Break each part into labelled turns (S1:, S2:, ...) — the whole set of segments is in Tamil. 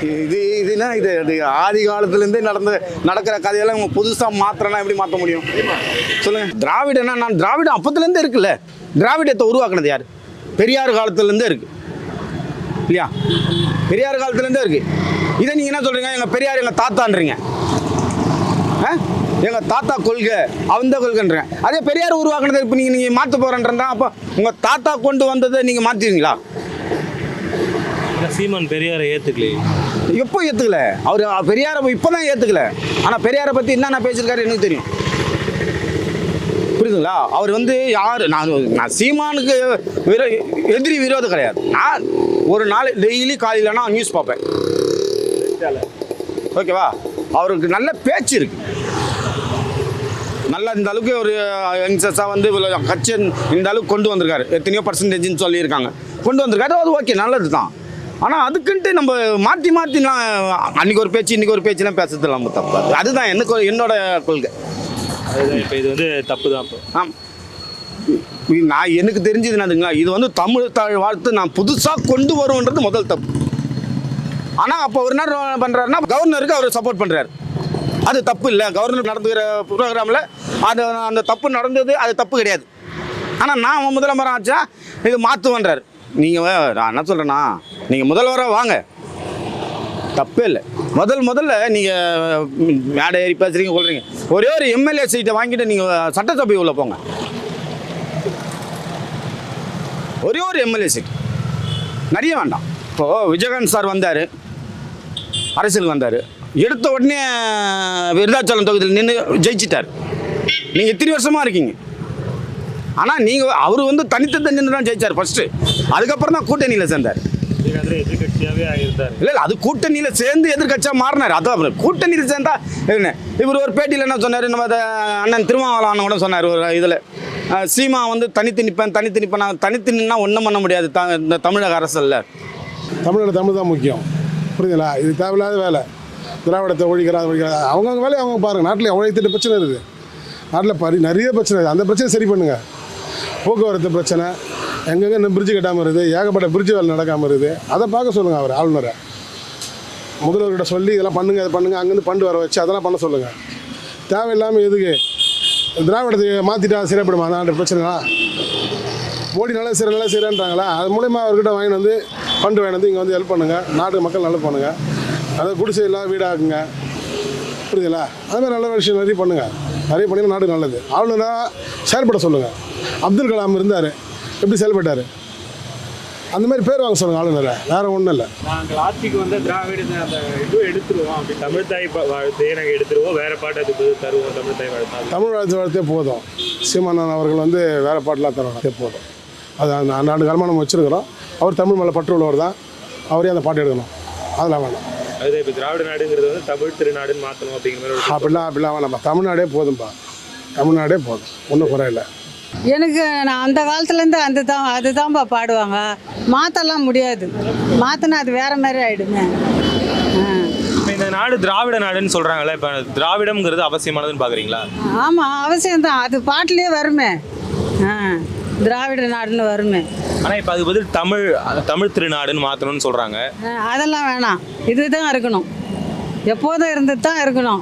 S1: இது இதுனா இது இது ஆதி காலத்துலேருந்தே நடந்த நடக்கிற கதையெல்லாம் இவங்க புதுசாக மாத்திரனா எப்படி மாற்ற முடியும்? சொல்லுங்கள் திராவிடனா நான் திராவிடம் அப்பத்துலேருந்தே இருக்குல்ல. திராவிடத்தை உருவாக்குனது யார்? பெரியார் காலத்துலேருந்தே இருக்கு. இல்லையா? பெரியார் காலத்துலேருந்தே இருக்கு. இதை நீங்கள் என்ன சொல்கிறீங்க எங்கள் பெரியார் எங்கள் தாத்தான்றீங்க. ஆ? எங்கள் தாத்தா கொள்கை அந்த கொள்கைன்றேன் அதே பெரியார் உருவாக்குனதை இப்போ நீங்கள் நீங்கள் மாற்ற போகிறேன்றா அப்போ உங்கள் தாத்தா கொண்டு வந்ததை நீங்கள் மாற்றுவீங்களா
S2: சீமான் பெரியாரை ஏற்றுக்கலையே
S1: எப்போ ஏற்றுக்கல அவர் பெரியாரை இப்போ தான் ஏற்றுக்கல ஆனால் பெரியாரை பற்றி என்னென்ன பேசியிருக்காரு எனக்கு தெரியும். புரியுதுங்களா? அவர் வந்து யார்? நான் நான் சீமானுக்கு விரோ எதிரி விரோதம் கிடையாது. நான் ஒரு நாள் டெய்லி காலையில் நான் நியூஸ் பார்ப்பேன். ஓகேவா? அவருக்கு நல்ல பேச்சு இருக்கு. நல்லா இந்த அளவுக்கு ஒரு யங்ஸ்டர்ஸாக வந்து இவ்வளோ கட்சி இந்த அளவுக்கு கொண்டு வந்திருக்காரு. எத்தனையோ பர்சன்டேஜ்னு சொல்லியிருக்காங்க. கொண்டு வந்திருக்காரு அது ஓகே நல்லது தான் ஆனால் அதுக்குன்ட்டு நம்ம மாற்றி மாற்றிலாம் அன்றைக்கி ஒரு பேச்சு இன்றைக்கி ஒரு பேச்சுலாம் பேசுறது நம்ம தப்பு. அதுதான் எனக்கு என்னோட கொள்கை.
S2: அதுதான் இப்போ இது வந்து தப்பு தான் இப்போ
S1: நான் எனக்கு தெரிஞ்சது என்னதுங்களா இது வந்து தமிழ் தாழ் வாழ்த்து நான் புதுசாக கொண்டு வருவோன்றது முதல் தப்பு. ஆனால் அப்போ ஒரு நேரம் பண்ணுறாருன்னா கவர்னருக்கு அவர் சப்போர்ட் பண்ணுறாரு அது தப்பு இல்லை. கவர்னர் நடந்துக்கிற ப்ரோக்ராமில் அது அந்த தப்பு நடந்தது அது தப்பு கிடையாது. ஆனால் நான் முதலமைச்சர் ஆச்சா இது மாற்றுவேன்றார் நீங்கள் நான் என்ன சொல்கிறேன்னா நீங்கள் முதல்வராக வாங்க. தப்பே இல்லை. முதல் முதல்ல நீங்கள் மேடை ஏறி பேசுகிறீங்க சொல்கிறீங்க ஒரே ஒரு எம்எல்ஏ சீட்டை வாங்கிட்டு நீங்கள் சட்டசபை உள்ள போங்க. ஒரே ஒரு எம்எல்ஏ சீட் நிறைய வேண்டாம். இப்போது விஜயகாந்த் சார் வந்தார். அரசியலுக்கு வந்தார். எடுத்த உடனே விருதாச்சலம் தொகுதியில் நின்று ஜெயிச்சிட்டார். நீங்கள் எத்தனை வருஷமாக இருக்கீங்க. ஆனால் நீங்கள் அவர் வந்து தனித்து நின்று தான் ஜெயிச்சார் ஃபஸ்ட்டு அதுக்கப்புறம் தான் கூட்டணியில் சேர்ந்தார். இல்லை இல்லை அது கூட்டணியில் சேர்ந்து எதிர்கட்சியா மாறினார். அதான் கூட்டணியில் சேர்ந்தா என்ன இவர் ஒரு பேட்டியில் என்ன சொன்னார்? நம்ம அதை அண்ணன் திருமாவளவன் அண்ணன் கூட சொன்னார் ஒரு இதில். சீமா வந்து தனித்து நிற்பேன் தனித்து நிற்பேன் நான் தனித்து நின்னா ஒன்றும் பண்ண முடியாது த இந்த தமிழக அரசில்.
S3: தமிழோட தமிழ் தான் முக்கியம். புரியுதுங்களா? இது தேவையில்லாத வேலை. திராவிடத்தை ஒழிக்கிறா ஒழிக்கிறா அவங்கவுங்க வேலையை அவங்க பாருங்கள் நாட்டில் எவ்வளோ திட்டு பிரச்சனை இருக்குது. நாட்டில் பரி நிறைய பிரச்சனை இருக்குது. அந்த பிரச்சனை சரி பண்ணுங்கள் போக்குவரத்து பிரச்சனை எங்கெங்கே இன்னும் பிரிட்ஜு கட்டாமல் இருக்குது ஏகப்பட்ட பிரிட்ஜு வேலை நடக்காமல் இருக்குது அதை பார்க்க சொல்லுங்கள் அவர் ஆளுநரை. முதல்வர்கிட்ட சொல்லி இதெல்லாம் பண்ணுங்கள் இதை பண்ணுங்கள் அங்கேருந்து பண்டு வர வச்சு அதெல்லாம் பண்ண சொல்லுங்கள் தேவையில்லாமல் எதுக்கு? திராவிடத்தை மாற்றிட்டா சிறைப்படுமா? நாட்டு பிரச்சனைலாம் மோடி நல்லா செய்கிற நல்லா செய்கிறேன்றாங்களா அது மூலயமா அவர்கிட்ட வாங்கி வந்து ஃபண்டு வாங்கி வந்து இங்கே வந்து ஹெல்ப் பண்ணுங்கள் நாட்டு மக்கள் நல்லா பண்ணுங்கள் அதை குடிசை இல்லாத வீடாக்குங்க. புரியுதுங்களா? அது மாதிரி நல்ல விஷயம் நிறைய பண்ணுங்கள் நிறைய பண்ணிங்கன்னா நாடு நல்லது. ஆளுநராக செயல்பட சொல்லுங்கள் அப்துல் கலாம் இருந்தார். எப்படி செயல்பட்டார்? அந்த மாதிரி பேர் வாங்க சொல்லுங்கள் ஆளுநரை. வேறு ஒன்றும் இல்லை.
S2: நாங்கள் ஆட்சிக்கு வந்து திராவிட அந்த இது எடுத்துருவோம். அப்படி தமிழ் தாய் வாழ்த்தையே நாங்கள் எடுத்துருவோம். வேற பாட்டு அதுக்கு தருவோம். தமிழ் தாய் வாழ்த்தா
S3: தமிழ் வாழ்த்து வாழ்த்தே போதும். சீமானன் அவர்கள் வந்து வேறு பாட்டெலாம் தரணும் போதும். அது அந்த அன்னாண்டு காலமாக நம்ம வச்சுருக்கிறோம். அவர் தமிழ் மேலே பற்று உள்ளவர் தான். அவரே அந்த பாட்டு எடுக்கணும் அதெல்லாம் வேணாம்.
S2: அது இப்போ திராவிட நாடுங்கிறது வந்து தமிழ் திருநாடுன்னு மாற்றணும் அப்படிங்கிற மாதிரி
S3: அப்படிலாம் அப்படிலாம் வேணாம்ப்பா. தமிழ்நாடே போதும்ப்பா தமிழ்நாடே போதும். ஒன்றும் குறையில்லை
S4: எனக்கு நான் அந்த காலத்துலேருந்து அந்த தான் அதுதான்ப்பா பாடுவாங்க. மாற்றலாம் முடியாது. மாற்றினா அது வேற மாதிரி ஆகிடுமே
S2: இந்த நாடு திராவிட நாடுன்னு சொல்றாங்கல்ல இப்போ திராவிடம்ங்கிறது அவசியமானதுன்னு பாக்குறீங்களா?
S4: ஆமாம் அவசியம்தான். அது பாட்டிலே வருமே. ஆ திராவிட நாடுன்னு வருமே.
S2: ஆனா இப்போ அதுக்கு பதில் தமிழ் தமிழ் திருநாடுன்னு மாற்றணும்னு சொல்றாங்க.
S4: ஆ, அதெல்லாம் வேணாம். இதுதான் இருக்கணும். எப்போதும் இருந்துட்டு தான் இருக்கணும்.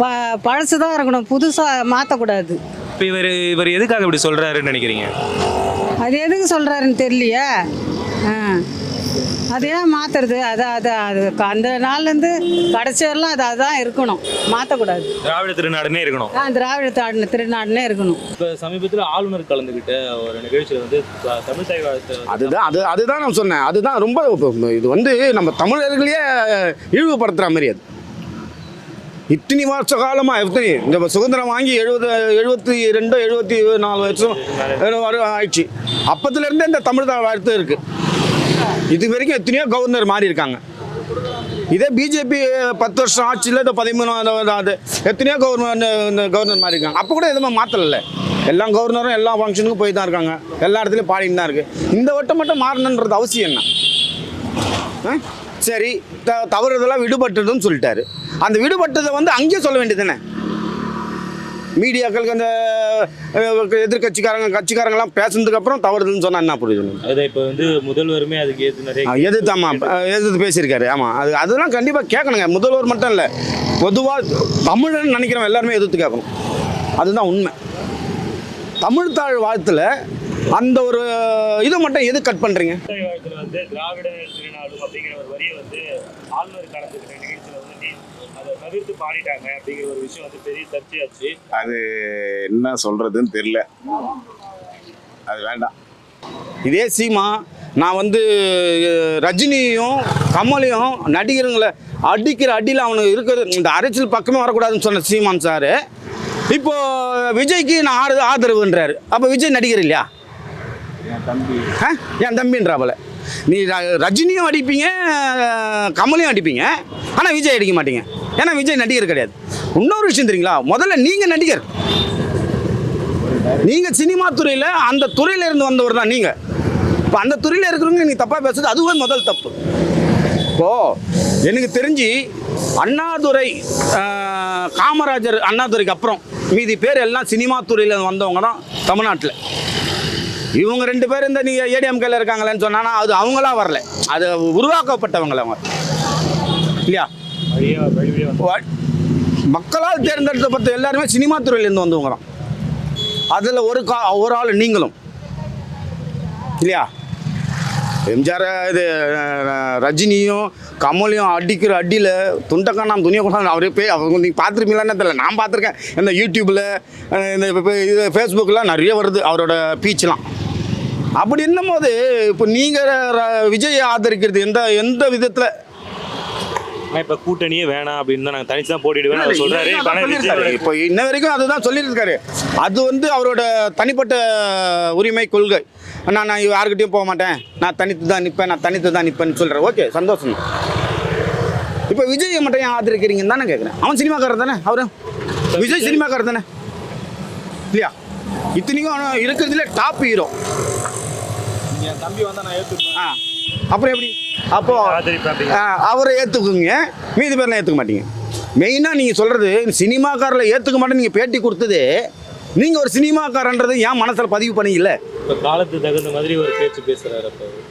S4: ப பழசு தான் இருக்கணும். புதுசாக மாற்றக்கூடாது
S2: இப்போ இவர் இவர் எதுக்காக இப்படி சொல்றாருன்னு நினைக்கிறீங்க?
S4: அது எதுக்கு சொல்கிறாருன்னு தெரியலையே. ஆ. அது ஏன் மாற்றுறது அது அது அது அந்த நாள்லேருந்து கடைசி வரலாம் அது அதான் இருக்கணும். மாற்றக்கூடாது
S2: திராவிட திருநாடுன்னே இருக்கணும்.
S4: ஆ திராவிட தாடு திருநாடுனே இருக்கணும்.
S2: இப்போ சமீபத்தில் ஆளுநர் கலந்துக்கிட்ட ஒரு நிகழ்ச்சியில் வந்து தமிழ் தாய்
S1: அதுதான் அது அதுதான் நான் சொன்னேன். அதுதான் ரொம்ப இது வந்து நம்ம தமிழர்களையே இழிவுபடுத்துகிற மாதிரி அது. இத்தனி வருஷ காலமாக எத்தனை இந்த சுதந்திரம் வாங்கி எழுபது எழுபத்தி ரெண்டோ எழுபத்தி நாலு வருஷம் ஏதோ ஆயிடுச்சு. அப்பத்துலேருந்தே இந்த தமிழ் வாழ்த்து இருக்குது இது வரைக்கும் எத்தனையோ கவர்னர் மாறி இருக்காங்க இதே பிஜேபி பத்து வருஷம் ஆட்சியில் இந்த பதிமூணு அது எத்தனையோ கவர்னர் இந்த கவர்னர் மாறி இருக்காங்க அப்போ கூட எதுவுமே மாற்றல எல்லா கவர்னரும் எல்லா ஃபங்க்ஷனுக்கும் போய் தான் இருக்காங்க. எல்லா இடத்துலையும் பாடின்னு தான் இருக்குது இந்த வட்டம் மட்டும் மாறணுன்றது அவசியம் என்ன? ஆ? சரி த தவறுதெல்லாம் விடுபட்டுதுன்னு சொல்லிட்டாரு. அந்த விடுபட்டதை வந்து அங்கேயே சொல்ல வேண்டியது தானே மீடியாக்களுக்கு அந்த அஹ், எதிர்க்கட்சிக்காரங்க கட்சிக்காரங்களாம் பேசுனதுக்கப்புறம் தவறுதுன்னு சொன்னா என்ன புரியுது
S2: அதை இப்போ வந்து முதல்வருமே அதுக்கு நிறைய
S1: எதிர்த்து ஆமாம் எதிர்த்து பேசியிருக்காரு ஆமாம் அது அதெல்லாம் கண்டிப்பாக கேட்கணுங்க. முதல்வர் மட்டும் இல்லை பொதுவாக தமிழன் நினைக்கிறவன் எல்லாருமே எதிர்த்து கேட்கணும். அதுதான் உண்மை. தமிழ் தாழ் வாழ்த்துல அந்த ஒரு இதை மட்டும் எது கட்
S2: வந்து திராவிட திருநாடும் அப்படிங்கிற ஒரு வரியை வந்து ஆளுநர் கலந்துக்கிற நிகழ்ச்சியில அதை தவிர்த்து பாடிட்டாங்க அப்படிங்கிற ஒரு விஷயம் வந்து பெரிய சர்ச்சையாச்சு.
S5: அது என்ன சொல்றதுன்னு தெரியல. அது வேண்டாம்.
S1: இதே சீமா நான் வந்து ரஜினியும் கமலையும் நடிகருங்களை அடிக்கிற அடியில் அவனுக்கு இருக்கிறது இந்த அரசியல் பக்கமே வரக்கூடாதுன்னு சொன்ன சீமான் சார் இப்போ விஜய்க்கு நான் ஆறு ஆதரவுன்றாரு. அப்போ விஜய் நடிகர் இல்லையா? ஆ? என் தம்பின்றாப்புல. நீ ர- ரஜினியும் அடிப்பீங்க கமலையும் அடிப்பீங்க. ஆனால் விஜய் அடிக்க மாட்டீங்க. ஏன்னா விஜய் நடிகர் கிடையாது. இன்னொரு விஷயம் தெரியுங்களா? முதல்ல நீங்கள் நடிகர். நீங்கள் சினிமா துறையில் அந்த துறையில் இருந்து வந்தவர் தான் நீங்கள் இப்போ அந்த துறையில் இருக்கிறவங்க நீ தப்பாக பேசுறது அதுவே முதல் தப்பு. இப்போது எனக்கு தெரிஞ்சு அண்ணாதுரை காமராஜர் அண்ணாதுரைக்கு அப்புறம் மீதி பேர் எல்லாம் சினிமா துறையில் வந்தவங்க தான் தமிழ்நாட்டில். இவங்க ரெண்டு பேர் இந்த நீங்கள் ஏடிஎம்கேல இருக்காங்களேன்னு சொன்னானா அது அவங்களா வரல. அது உருவாக்கப்பட்டவங்கள அவங்க. இல்லையா? மக்களால் தேர்ந்தெடுத்தப்பட்ட எல்லாருமே சினிமா துறையிலேருந்து வந்தவங்க தான் அதில் ஒரு கா ஒரு ஆள் நீங்களும். இல்லையா? எம்ஜிஆர் இது ரஜினியும் கமலையும் அடிக்கிற அடியில் துண்டக்கானாம் துணியை கொண்டாந்து அவரே போய் அவங்க நீங்கள் பார்த்துருப்பீங்களான்னு தெரியல. நான் பார்த்துருக்கேன். இந்த யூடியூப்பில் இந்த இது ஃபேஸ்புக்கெலாம் நிறைய வருது அவரோட பீச்லாம் அப்படி என்னும்போது இப்போ நீங்கள் விஜயை ஆதரிக்கிறது எந்த எந்த விதத்தில்?
S2: இப்ப கூட்டணியே வேணாம் அப்படின்னு தான் நாங்க தனிச்சு தான் போட்டிடுவேன் சொல்றாரு. இப்ப
S1: இன்ன வரைக்கும் அதுதான் சொல்லியிருக்காரு. அது வந்து அவரோட தனிப்பட்ட உரிமை கொள்கை. நான் நான் யாருக்கிட்டையும் போக மாட்டேன். நான் தனித்து தான் நிற்பேன் நான் தனித்து தான் நிற்பேன்னு சொல்கிறேன் ஓகே சந்தோஷம். இப்போ விஜயை மட்டும் ஏன் ஆதரிக்கிறீங்கன்னு தானே கேட்குறேன் அவன் சினிமாக்காரர் தானே அவரு? விஜய் சினிமாக்காரர் தானே. இல்லையா? இத்தனைக்கும் இருக்கிறதுல டாப் ஹீரோ
S5: என் தம்பி வந்தா நான் ஏத்துப்பேன்.
S1: ஆ. அப்புறம் எப்படி? அப்போ அவரை ஏற்றுக்குங்க மீதி பேர்லாம் ஏற்றுக்க மாட்டீங்க. மெயினாக நீங்கள் சொல்கிறது சினிமாக்காரில் ஏற்றுக்க மாட்டேன் நீங்கள் பேட்டி கொடுத்தது நீங்கள் ஒரு சினிமாக்காரன்றது ஏன் மனசில் பதிவு பண்ணீங்கல்ல?
S2: இப்ப காலத்துக்கு தகுந்த மாதிரி ஒரு பேச்சு பேசுறாரு அப்ப அவரு.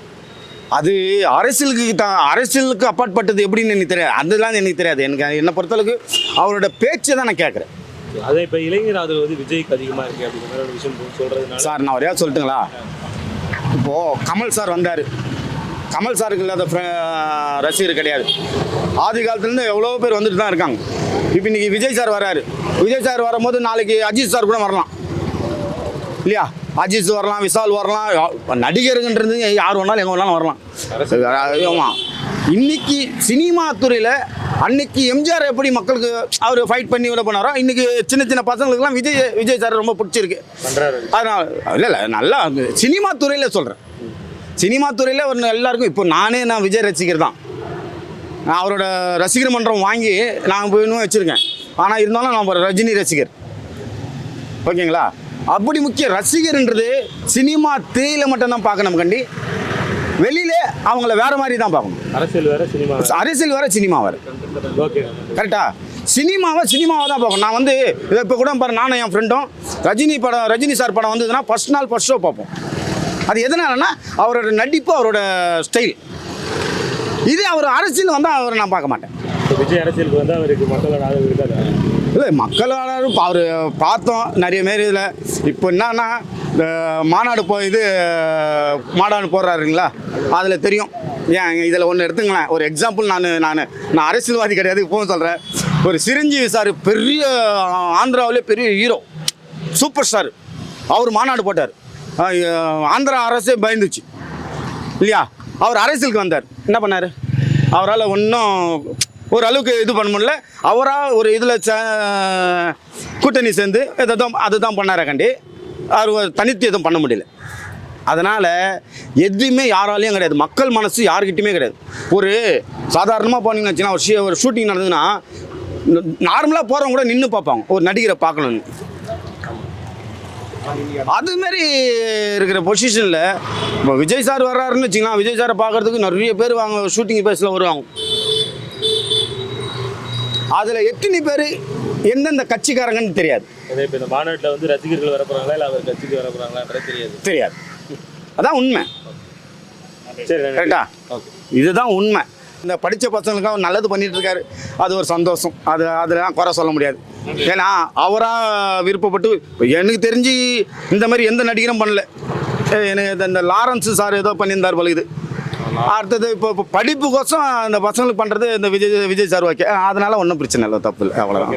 S1: அது அரசியலுக்கு தான் அரசியலுக்கு அப்பாற்பட்டது எப்படின்னு எனக்கு தெரியாது. அதெல்லாம் எனக்கு தெரியாது. எனக்கு என்னை பொறுத்தளவுக்கு அவரோட பேச்சை தான் நான் கேட்குறேன்.
S2: அதை இப்ப இளைஞர் ஆதரவு வந்து விஜய்க்கு அதிகமா இருக்கு அப்படிங்கிற விஷயம் சொல்றதுனால
S1: சார் நான் ஒரே சொல்லட்டுங்களா? இப்போது கமல் சார் வந்தார். கமல் சாருக்கு இல்லாத ரசிகர் கிடையாது. ஆதி காலத்துலேருந்து எவ்வளோ பேர் வந்துட்டு தான் இருக்காங்க. இப்போ இன்னைக்கு விஜய் சார் வராரு. விஜய் சார் வரும்போது நாளைக்கு அஜித் சார் கூட வரலாம். இல்லையா? அஜித் வரலாம் விஷால் வரலாம் நடிகருங்கன்றது யார் வேணாலும் எங்கே வேணாலும் வரலாம். ஆமாம் இன்னைக்கு சினிமா துறையில் அன்னைக்கு எம்ஜிஆர் எப்படி மக்களுக்கு அவர் ஃபைட் பண்ணி இவ்வளோ பண்ணாரோ இன்னைக்கு சின்ன சின்ன பசங்களுக்குலாம் விஜய் விஜய் சார் ரொம்ப பிடிச்சிருக்கு. அதனால் இல்லை இல்லை நல்லா சினிமா துறையில் சொல்கிறேன் சினிமா துறையில் ஒரு எல்லாருக்கும் இப்போ நானே நான் விஜய் ரசிகர் தான். நான் அவரோட ரசிகர் மன்றம் வாங்கி நான் போய் இன்னும் வச்சுருக்கேன். ஆனால் இருந்தாலும் நான் ஒரு ரஜினி ரசிகர். ஓகேங்களா? அப்படி முக்கிய ரசிகர்ன்றது சினிமா திரையில் மட்டும்தான் பார்க்கணும் கண்டி. வெளியிலே அவங்கள வேற மாதிரி தான் பார்க்கணும்.
S2: அரசியல் வேற சினிமா
S1: அரசியல் வேற சினிமா வேற.
S2: ஓகே.
S1: கரெக்டா? சினிமாவை சினிமாவை தான் பார்க்கணும். நான் வந்து இப்போ கூட பாரு நானும் என் ஃப்ரெண்டும் ரஜினி படம் ரஜினி சார் படம் வந்ததுன்னா ஃபர்ஸ்ட் நாள் ஃபர்ஸ்ட் ஷோ பார்ப்போம். அது எதனாலன்னா அவரோட நடிப்பு அவரோட ஸ்டைல் இதே அவர் அரசியல் வந்தால் அவரை நான் பார்க்க மாட்டேன்.
S2: விஜய் அரசியலுக்கு வந்து அவருக்கு மக்களோட ஆதரவு இருக்காது?
S1: இல்லை மக்களோட அவர் பார்த்தோம் நிறைய மாரி இதில். இப்போ என்னன்னா இந்த மாநாடு போ இது மாநாடு போடுறாருங்களா? அதில் தெரியும். ஏன் இதில் ஒன்று எடுத்துங்களேன். ஒரு எக்ஸாம்பிள் நான் நான் நான் அரசியல்வாதி கிடையாது இப்போவும் சொல்கிறேன் ஒரு சிரஞ்சீவி சார் பெரிய ஆந்திராவிலே பெரிய ஹீரோ சூப்பர் ஸ்டார் அவர் மாநாடு போட்டார். ஆந்திரா அரசே பயந்துச்சு. இல்லையா? அவர் அரசியலுக்கு வந்தார். என்ன பண்ணார்? அவரால் ஒன்றும் ஒரு அளவுக்கு இது பண்ண முடியல. அவராக ஒரு இதில் கூட்டணி சேர்ந்து இதை தான் அதுதான் பண்ணார கண்டி. அவர் தனித்து எதுவும் பண்ண முடியல. அதனால் எதுவுமே யாராலையும் கிடையாது. மக்கள் மனசு யாருக்கிட்டையுமே கிடையாது. ஒரு சாதாரணமாக போனீங்கன்னு வச்சுன்னா ஒரு ஷீ ஒரு ஷூட்டிங் நடந்ததுன்னா நார்மலாக போகிறவங்க கூட நின்று பார்ப்பாங்க. ஒரு நடிகரை பார்க்கணுன்னு அதுமாரி இருக்கிற பொசிஷனில் இப்போ விஜய் சார் வர்றாருன்னு வச்சிங்கன்னா விஜய் சாரை பார்க்குறதுக்கு நிறைய பேர் வாங்க ஷூட்டிங் பேஸில் வருவாங்க. அதில் எத்தனை பேர் எந்தெந்த கட்சிக்காரங்கன்னு தெரியாது.
S2: அதே இப்போ இந்த மாநாட்டில் வந்து ரசிகர்கள் வர போறாங்களா இல்லை அவர் கட்சிக்கு வர போறாங்களான்றது தெரியாது.
S1: தெரியாது. அதான் உண்மை.
S2: சரி.
S1: கரெக்டா? இதுதான் உண்மை. இந்த படித்த பசங்களுக்காக அவர் நல்லது பண்ணிட்டு இருக்காரு அது ஒரு சந்தோஷம். அது அதெல்லாம் குறை சொல்ல முடியாது. ஏன்னா அவராக விருப்பப்பட்டு எனக்கு தெரிஞ்சு இந்த மாதிரி எந்த நடிகரும் பண்ணல. எனக்கு இந்த- இந்த லாரன்ஸ் சார் ஏதோ பண்ணியிருந்தார் போல இது அடுத்தது இப்போ இப்போ படிப்புக்கோசம் அந்த பசங்களுக்கு பண்ணுறது இந்த விஜய் விஜய் சார் ஓகே. அதனால ஒன்றும் பிரச்சனை இல்லை தப்பு இல்லை. அவ்வளோதான்